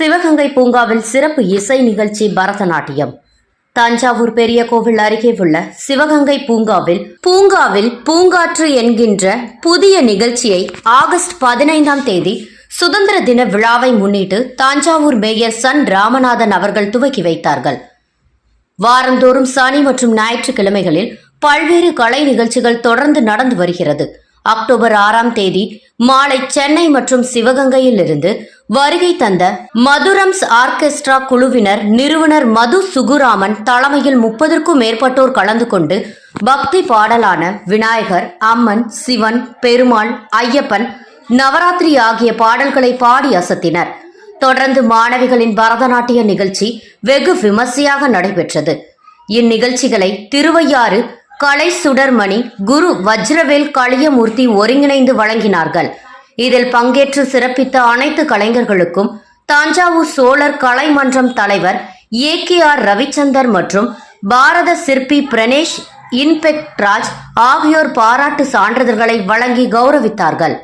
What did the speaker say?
சிவகங்கை பூங்காவில் சிறப்பு இசை நிகழ்ச்சி பரதநாட்டியம். தஞ்சாவூர் பெரிய கோவில் அருகே உள்ள சிவகங்கை பூங்காவில் பூங்காவில் பூங்காற்று என்கின்ற புதிய நிகழ்ச்சியை ஆகஸ்ட் பதினைந்தாம் தேதி சுதந்திர தின விழாவை முன்னிட்டு தஞ்சாவூர் மேயர் சன் ராமநாதன் அவர்கள் துவக்கி வைத்தார்கள். வாரந்தோறும் சனி மற்றும் ஞாயிற்றுக்கிழமைகளில் பல்வேறு கலை நிகழ்ச்சிகள் தொடர்ந்து நடந்து வருகிறது. அக்டோபர் ஆறாம் தேதி மாலை சென்னை மற்றும் சிவகங்கையில் இருந்து வருகை தந்த மதுரம்ஸ் ஆர்கெஸ்ட்ரா குழுவினர் நிறுவனர் மது சுகுராமன் தலைமையில் முப்பதற்கும் மேற்பட்டோர் கலந்து கொண்டு பக்தி பாடலான விநாயகர் அம்மன் சிவன் பெருமாள் ஐயப்பன் நவராத்திரி ஆகிய பாடல்களை பாடி அசத்தினர். தொடர்ந்து மாணவிகளின் பரதநாட்டிய நிகழ்ச்சி வெகு விமர்சையாக நடைபெற்றது. இந்நிகழ்ச்சிகளை திருவையாறு கலை சுடர்மணி குரு வஜ்ரவேல் களியமூர்த்தி ஒருங்கிணைந்து வழங்கினார்கள். இதில் பங்கேற்று சிறப்பித்த அனைத்து கலைஞர்களுக்கும் தஞ்சாவூர் சோழர் கலைமன்றம் தலைவர் ஏ கே ஆர் ரவிச்சந்தர் மற்றும் பாரத சிற்பி பிரணேஷ் இன்பெக்ட் ராஜ் ஆகியோர் பாராட்டு சான்றிதழ்களை வழங்கி கௌரவித்தார்கள்.